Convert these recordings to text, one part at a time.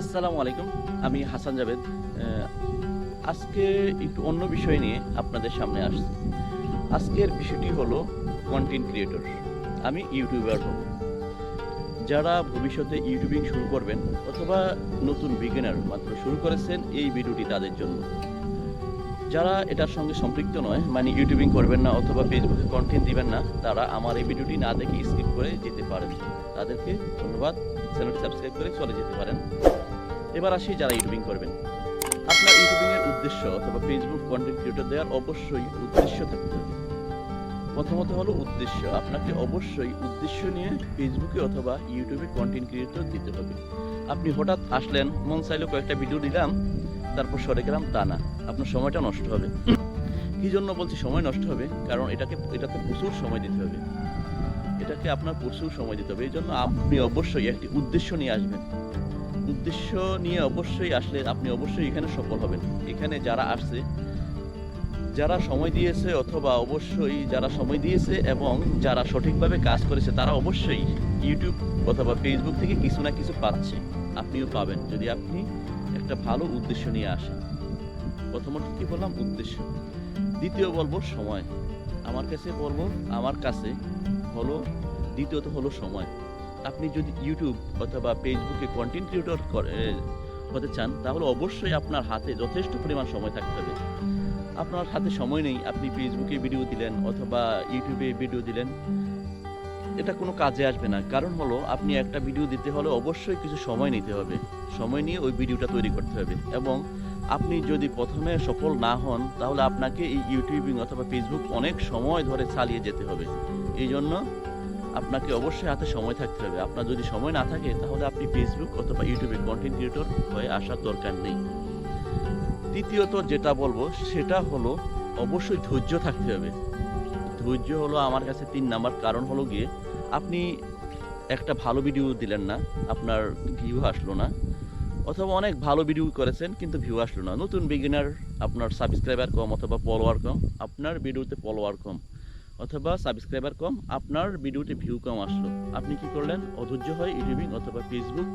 আসসালামু আলাইকুম। আমি হাসান জাভেদ। আজকে একটু অন্য বিষয় নিয়ে আপনাদের সামনে আসছি। আজকের বিষয়টি হলো কন্টেন্ট ক্রিয়েটর আমি ইউটিউবার হব। যারা ভবিষ্যতে ইউটিউবিং শুরু করবেন অথবা নতুন বিগিনার মাত্র শুরু করেছেন এই ভিডিওটি তাদের জন্য। যারা এটার সঙ্গে সম্পৃক্ত নয় মানে ইউটিউবিং করবেন না অথবা ফেসবুকে কন্টেন্ট দিবেন না, তারা আমার এই ভিডিওটি না দেখে স্কিপ করে যেতে পারেন। তাদেরকে ধন্যবাদ। চ্যানেলটি সাবস্ক্রাইব করে চলে যেতে পারেন। এবার আসি যারা ইউটিউবিং করবেন। আপনার ইউটিউবিং এর উদ্দেশ্য অথবা ফেসবুক কন্টেন্ট ক্রিয়েটর দেওয়ার অবশ্যই উদ্দেশ্য থাকতে হবে। প্রথমত হলো উদ্দেশ্য। আপনাকে অবশ্যই উদ্দেশ্য নিয়ে ফেসবুকে অথবা ইউটিউবে কন্টেন্ট ক্রিয়েটর দিতে হবে। আপনি হঠাৎ আসলেন, মন চাইলে কয়েকটা ভিডিও দিলাম, তারপর সরে গেলাম, তা না। আপনার সময়টা নষ্ট হবে। কি জন্য বলছি সময় নষ্ট হবে? কারণ এটাকে, এটাতে প্রচুর সময় দিতে হবে। এটাকে আপনার প্রচুর সময় দিতে হবে। এই জন্য আপনি অবশ্যই একটি উদ্দেশ্য নিয়ে আসবেন। উদ্দেশ্য নিয়ে অবশ্যই আসলে আপনি অবশ্যই এখানে সফল হবেন। এখানে যারা আসছে, যারা সময় দিয়েছে অথবা অবশ্যই যারা সময় দিয়েছে এবং যারা সঠিকভাবে কাজ করেছে, তারা অবশ্যই ইউটিউব অথবা ফেসবুক থেকে কিছু না কিছু পাচ্ছে। আপনিও পাবেন যদি আপনি একটা ভালো উদ্দেশ্য নিয়ে আসেন। প্রথমত কি বললাম? উদ্দেশ্য। দ্বিতীয় বলব সময়। আমার কাছে বলব, আমার কাছে হলো, দ্বিতীয়ত হলো সময়। আপনি যদি ইউটিউব অথবা ফেসবুকে কন্টেন্ট ক্রিয়েটর হতে চান, তাহলে অবশ্যই আপনার হাতে যথেষ্ট পরিমাণ সময় থাকতে হবে। আপনার হাতে সময় নেই, আপনি ফেসবুকে ভিডিও দিলেন অথবা ইউটিউবে ভিডিও দিলেন, এটা কোনো কাজে আসবে না। কারণ হলো, আপনি একটা ভিডিও দিতে হলে অবশ্যই কিছু সময় নিতে হবে। সময় নিয়ে ওই ভিডিওটা তৈরি করতে হবে। এবং আপনি যদি প্রথমে সফল না হন, তাহলে আপনাকে এই ইউটিউবিং অথবা ফেসবুক অনেক সময় ধরে চালিয়ে যেতে হবে। এই জন্য আপনাকে অবশ্যই হাতে সময় থাকতে হবে। আপনার যদি সময় না থাকে, তাহলে আপনি ফেসবুক অথবা ইউটিউবে কন্টেন্ট ক্রিয়েটর হয়ে আসার দরকার নেই। তৃতীয়ত যেটা বলব, সেটা হলো অবশ্যই ধৈর্য থাকতে হবে। ধৈর্য হলো আমার কাছে তিন নাম্বার কারণ হলো গিয়ে, আপনি একটা ভালো ভিডিও দিলেন না, আপনার ভিউ আসলো না, অথবা অনেক ভালো ভিডিও করেছেন, কিন্তু ভিউ আসলো না। নতুন বিগিনার আপনার সাবস্ক্রাইবার কম অথবা ফলোয়ার কম, আপনার ভিডিওতে ফলোয়ার কম। অথবা সাবস্ক্রাইবার কম, আপনার ভিডিওতে ভিউ কম আসলো। আপনি কি করলেন? অধৈর্য হয়ে ইউটিউবিং অথবা ফেসবুক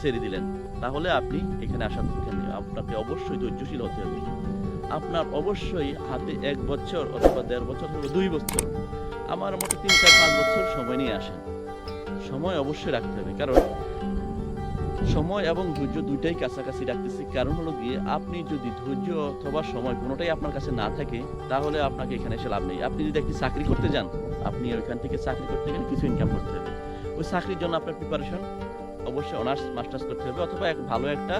ছেড়ে দিলেন। তাহলে আপনি এখানে দরকার নেই আপনাকে অবশ্যই ধৈর্যশীল হতে হবে। আপনার অবশ্যই হাতে এক বছর অথবা দেড় বছর অথবা দুই বছর। আমার মতো তিন চার পাঁচ বছর সময় নিয়ে আসেন। সময় অবশ্যই রাখতে হবে। কারণ সময় এবং ধৈর্য দুইটাই কাছাকাছি রাখতেছি। কারণ হলো গিয়ে, আপনি যদি ধৈর্য অথবা সময় কোনোটাই আপনার কাছে না থাকে, তাহলে আপনাকে এখানে এসে লাভ নেই। আপনি যদি একটি চাকরি করতে যান, আপনি ওইখান থেকে চাকরি করতে গেলে কিছু ইনকাম করতে হবে। ওই চাকরির জন্য আপনার প্রিপারেশন অবশ্যই অনার্স মাস্টার্স করতে হবে অথবা এক ভালো একটা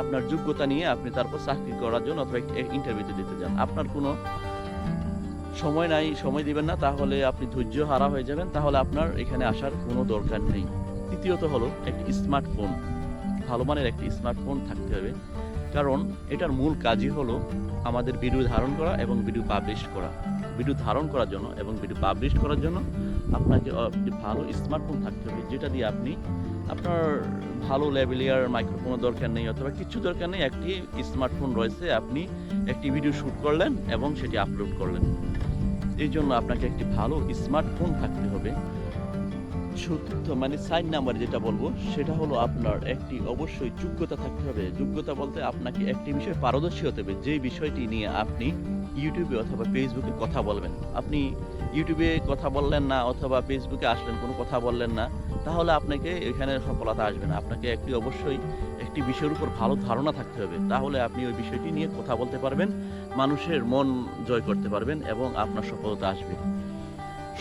আপনার যোগ্যতা নিয়ে আপনি তারপর চাকরি করার জন্য অথবা ইন্টারভিউতে দিতে যান। আপনার কোনো সময় নাই, সময় দিবেন না, তাহলে আপনি ধৈর্য হারা হয়ে যাবেন, তাহলে আপনার এখানে আসার কোনো দরকার নেই। তৃতীয়ত হলো একটি স্মার্টফোন ভালো মানের একটি স্মার্টফোন থাকতে হবে। কারণ এটার মূল কাজই হলো আমাদের ভিডিও ধারণ করা এবং ভিডিও পাবলিশ করা। ভিডিও ধারণ করার জন্য এবং ভিডিও পাবলিশ করার জন্য আপনাকে একটি ভালো স্মার্টফোন থাকতে হবে, যেটা দিয়ে আপনি আপনার ভালো লেভেলিয়ার মাইক্রোফোনের দরকার নেই অথবা কিছু দরকার নেই, একটি স্মার্টফোন রয়েছে, আপনি একটি ভিডিও শ্যুট করলেন এবং সেটি আপলোড করলেন। এই জন্য আপনাকে একটি ভালো স্মার্টফোন থাকতে হবে। চতুর্থ মানে সাইন নাম্বার যেটা বলব, সেটা হলো আপনার একটি অবশ্যই যোগ্যতা থাকতে হবে। যোগ্যতা বলতে আপনাকে একটি বিষয়ে পারদর্শী হতে হবে যে বিষয়টি নিয়ে আপনি ইউটিউবে অথবা ফেসবুকে কথা বলবেন। আপনি ইউটিউবে কথা বললেন না অথবা ফেসবুকে আসলেন, কোনো কথা বললেন না, তাহলে আপনাকে এখানে সফলতা আসবে না। আপনাকে একটি অবশ্যই একটি বিষয়ের উপর ভালো ধারণা থাকতে হবে। তাহলে আপনি ওই বিষয়টি নিয়ে কথা বলতে পারবেন, মানুষের মন জয় করতে পারবেন এবং আপনার সফলতা আসবে।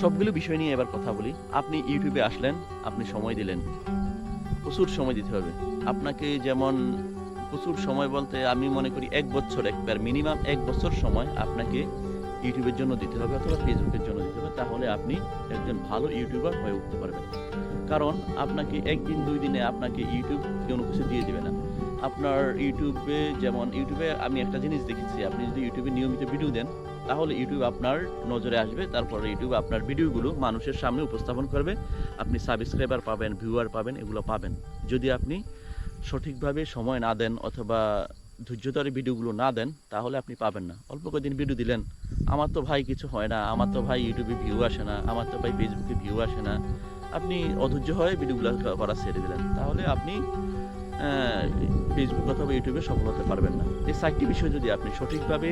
সবগুলো বিষয় নিয়ে এবার কথা বলি। আপনি ইউটিউবে আসলেন, আপনি সময় দিলেন। প্রচুর সময় দিতে হবে। আপনাকে যেমন প্রচুর সময় বলতে আমি মনে করি এক বছর একবার মিনিমাম এক বছর সময় আপনাকে ইউটিউবের জন্য দিতে হবে অথবা ফেসবুকের জন্য দিতে হবে। তাহলে আপনি একজন ভালো ইউটিউবার হয়ে উঠতে পারবেন। কারণ আপনাকে একদিন, দুই দিনে আপনাকে ইউটিউব কোনো কিছু দিয়ে দেবে না। আপনার ইউটিউবে যেমন ইউটিউবে আমি একটা জিনিস দেখেছি। আপনি যদি ইউটিউবে নিয়মিত ভিডিও দেন তাহলে ইউটিউব আপনার নজরে আসবে, তারপরে ইউটিউব আপনার ভিডিওগুলো মানুষের সামনে উপস্থাপন করবে। আপনি সাবস্ক্রাইবার পাবেন ভিউয়ার পাবেন, এগুলো পাবেন। যদি আপনি সঠিকভাবে সময় না দেন অথবা ধৈর্য ধরে ভিডিওগুলো না দেন, তাহলে আপনি পাবেন না। অল্প কদিন ভিডিও দিলেন, আমার তো ভাই কিছু হয় না, আমার তো ভাই ইউটিউবে ভিউ আসে না, আমার তো ভাই ফেসবুকে ভিউ আসে না। আপনি অধৈর্য হয়ে ভিডিওগুলো করা ছেড়ে দিলেন। তাহলে আপনি ফেসবুক অথবা ইউটিউবে সফল হতে পারবেন না। এই চারটি বিষয় যদি আপনি সঠিকভাবে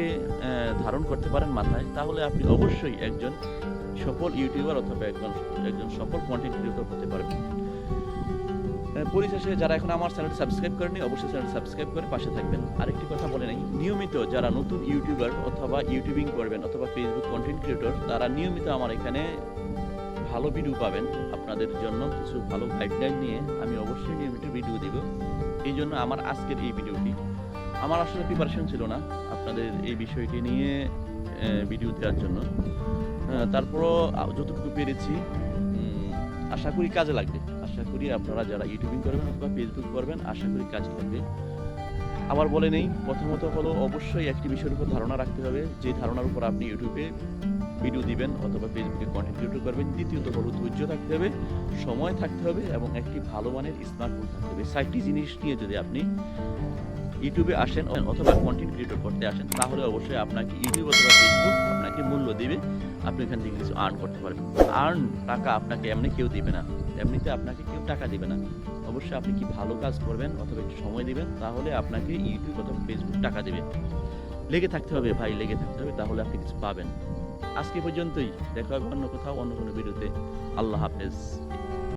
ধারণ করতে পারেন মাথায়, তাহলে আপনি অবশ্যই একজন সফল ইউটিউবার অথবা একজন একজন সফল কন্টেন্ট ক্রিয়েটর হতে পারবেন। পরিশেষে যারা এখন আমার চ্যানেলটি সাবস্ক্রাইব করেনি অবশ্যই চ্যানেল সাবস্ক্রাইব করে পাশে থাকবেন। আরেকটি কথা বলে নেই, নিয়মিত যারা নতুন ইউটিউবার অথবা ইউটিউবিং করবেন অথবা ফেসবুক কন্টেন্ট ক্রিয়েটর তারা নিয়মিত আমার এখানে ভালো ভিডিও পাবেন। আপনাদের জন্য কিছু ভালো গাইডলাইন নিয়ে আমি অবশ্যই নিয়মিত ভিডিও দিব। এই জন্য আমার আজকের এই ভিডিওটি আমার আসলে প্রিপারেশন ছিল না আপনাদের এই বিষয়টি নিয়ে ভিডিও দেওয়ার জন্য। তারপরও যতটুকু পেরেছি আশা করি কাজে লাগবে। আশা করি আপনারা যারা ইউটিউবিং করবেন অথবা ফেসবুক করবেন, আশা করি কাজে লাগবে। আবার বলে নেই, প্রথমত হলো অবশ্যই একটি বিষয়ের উপর ধারণা রাখতে হবে। যে ধারণার উপর আপনি ইউটিউবে ভিডিও দিবেন অথবা ফেসবুকে কন্টেন্ট ক্রিয়েট করবেন। দ্বিতীয়ত হলো ধৈর্য থাকতে হবে, সময় থাকতে হবে এবং একটি ভালো মানের স্মার্টফোন থাকতে হবে। সাইটটি জিনিস নিয়ে যদি আপনি ইউটিউবে আসেন অথবা কন্টেন্ট ক্রিয়েটর করতে আসেন, তাহলে অবশ্যই আপনাকে ইউটিউব অথবা ফেসবুক আপনাকে মূল্য দেবে। আপনি এখান থেকে কিছু আর্ন করতে পারবেন। আর্ন টাকা আপনাকে এমনি কেউ দিবে না। এমনিতে আপনাকে কেউ টাকা দিবে না। অবশ্যই আপনি কি ভালো কাজ করবেন অথবা একটু সময় দিবেন, তাহলে আপনাকে ইউটিউব অথবা ফেসবুক টাকা দেবে। লেগে থাকতে হবে ভাই, লেগে থাকতে হবে, তাহলে আপনি কিছু পাবেন। আজকে পর্যন্তই। দেখা হবে অন্য কোথাও অন্য কোনো ভিডিওতে। আল্লাহ হাফেজ।